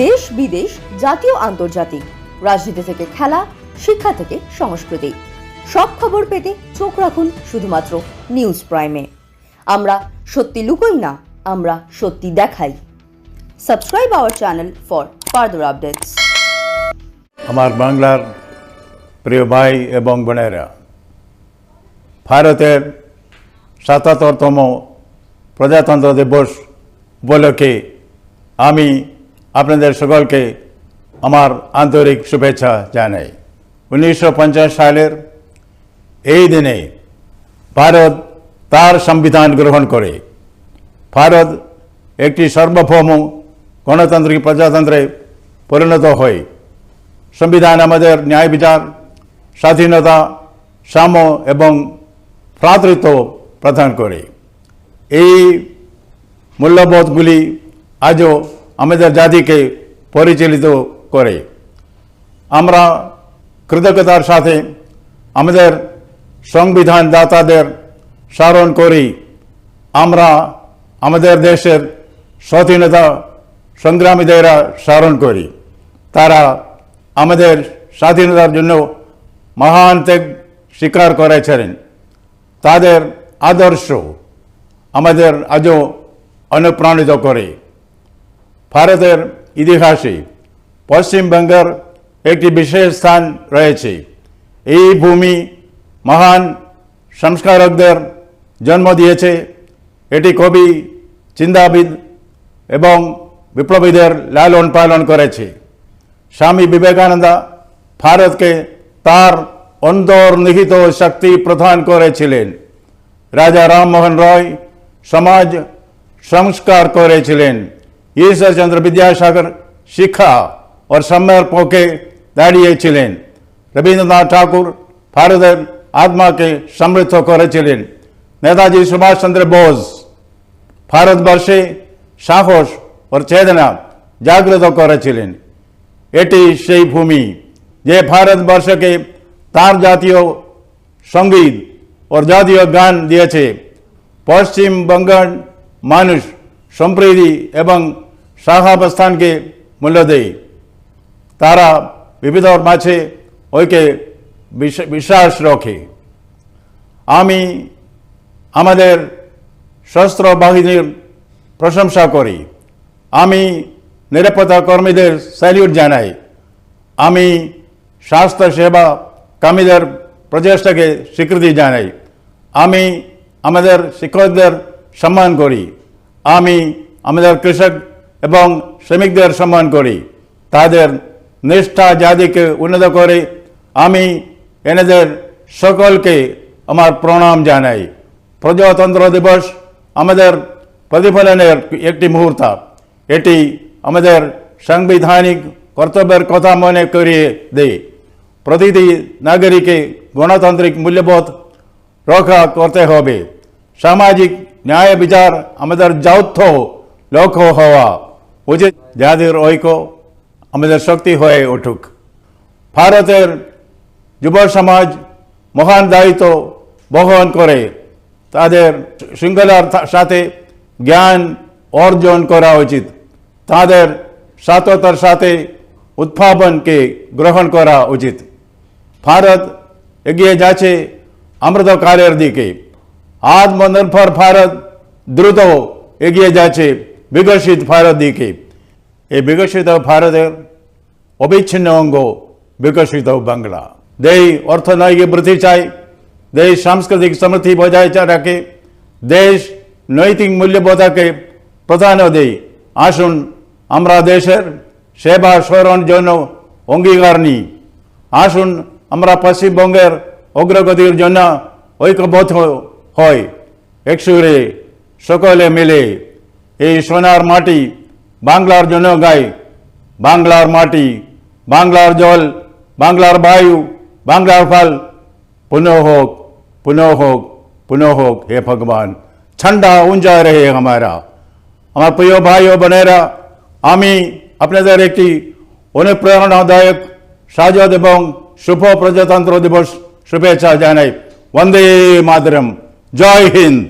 দেশ বিদেশ, জাতীয়, আন্তর্জাতিক। রাজনীতি থেকে খেলা, শিক্ষা থেকে সংস্কৃতি। সব খবর পেতে চোখ রাখুন শুধুমাত্র নিউজ প্রাইমে। আমরা সত্যি লুকোই না, আমরা সত্যি দেখাই। Subscribe our channel for further updates. আমার বাংলার প্রিয় ভাই এবং বোনেরা, ভারতের সাতাত্তরতম প্রজাতন্ত্র দিবস উপলক্ষে আমি আপনাদের সকলকে আমার আন্তরিক শুভেচ্ছা জানাই। উনিশশো পঞ্চাশ সালের এই দিনে ভারত তার সংবিধান গ্রহণ করে। ভারত একটি সার্বভৌম গণতান্ত্রিক প্রজাতন্ত্রে পরিণত হয় সংবিধান আমাদের ন্যায় বিচার, স্বাধীনতা, সাম্য এবং ভ্রাতৃত্ব প্রদান করে। এই মূল্যবোধগুলি আজও আমাদের জাতিকে পরিচালিত করে। আমরা কৃতজ্ঞতার সাথে আমাদের সংবিধান দাতাদের স্মরণ করি, আমরা আমাদের দেশের স্বাধীনতা সংগ্রামীদেরা স্মরণ করি। তারা আমাদের স্বাধীনতার জন্য মহান ত্যাগ স্বীকার করেছিলেন তাদের আদর্শ আমাদের আজও অনুপ্রাণিত করে। ভারতের ইতিহাসে পশ্চিমবঙ্গের একটি বিশেষ স্থান রয়েছে। এই ভূমি মহান সংস্কারকদের জন্ম দিয়েছে। এটি কবি, চিন্তাবিদ এবং বিপ্লবীদের লালন পালন করেছে। স্বামী বিবেকানন্দ ভারতকে তার অন্তর্নিহিত শক্তি প্রদান করেছিলেন। রাজা রামমোহন রায় সমাজ সংস্কার করেছিলেন। ঈশ্বরচন্দ্র বিদ্যাসাগর শিক্ষা ও সম্মের পক্ষে দাঁড়িয়েছিলেন রবীন্দ্রনাথ ঠাকুর ভারতের আত্মাকে সমৃদ্ধ করেছিলেন নেতাজি সুভাষচন্দ্র বোস ভারতবর্ষে সাহস ও চেতনা জাগ্রত করেছিলেন এটি সেই ভূমি যে ভারতবর্ষকে তার জাতীয় সংগীত ও জাতীয় গান দিয়েছে পশ্চিমবঙ্গের মানুষ সম্প্রীতি এবং সহাবস্থানকে মূল্য দেয় তারা বিবিধর মাঝে ওইকে বিশ- বিশ্বাস রাখে আমি আমাদের সশস্ত্র বাহিনীর প্রশংসা করি আমি নিরাপত্তা কর্মীদের স্যালিউট জানাই আমি স্বাস্থ্য সেবা কর্মীদের প্রচেষ্টাকে স্বীকৃতি জানাই আমি আমাদের শিক্ষকদের সম্মান করি আমি আমাদের কৃষক এবং শ্রমিকদের সম্মান করি। তাদের নিষ্ঠা জাতিকে উন্নত করে আমি এনাদের সকলকে আমার প্রণাম জানাই। প্রজাতন্ত্র দিবস আমাদের প্রতিফলনের একটি মুহূর্ত। এটি আমাদের সাংবিধানিক কর্তব্যের কথা মনে করিয়ে দেয় প্রতিটি নাগরিকে গণতান্ত্রিক মূল্যবোধ রক্ষা করতে হবে। সামাজিক ন্যায় বিচার আমাদের যৌথ লক্ষ্য হওয়া উচিত জাতির ঐক্য আমাদের শক্তি হয়ে উঠুক। ভারতের যুব সমাজ মহান দায়িত্ব বহন করে তাদের শৃঙ্খলার সাথে জ্ঞান অর্জন করা উচিত। তাদের সততার সাথে উদ্ভাবনকে গ্রহণ করা উচিত। ভারত এগিয়ে যাচ্ছে অমৃতকালের দিকে। আত্মনির্ভর ভারত দ্রুত এগিয়ে যাচ্ছে। বিকশিত ভারত দিকে। এই বিকশিত ভারতের অবিচ্ছিন্ন অঙ্গ বিকশিত বাংলা। দেশ অর্থনৈতিক বৃদ্ধি চাই, দেশ সাংস্কৃতিক সমৃদ্ধি বজায় রাখে, দেশ নৈতিক মূল্যবোধকে প্রাধান্য দেয় আসুন, আমরা দেশের সেবা স্মরণ জন্য অঙ্গীকার নিই। আসুন, আমরা পশ্চিমবঙ্গের অগ্রগতির জন্য ঐক্যবদ্ধ হয় একসুরে সকলে মিলে এই সোনার মাটি বাংলার জন্য গাই বাংলার মাটি বাংলার জল বাংলার বায়ু বাংলার ফল पुनः होक पुनः होक पुनः होक हे भगवान ठंडा ऊंचा रहे हमारा আমার প্রিয় ভাই ও বোনেরা আমি আপনাদের একটি অনুপ্রেরণাদায়ক সাজদ এবং শুভ প্রজাতন্ত্র দিবস শুভেচ্ছা জানাই বন্দে মাতরম জয় হিন্দ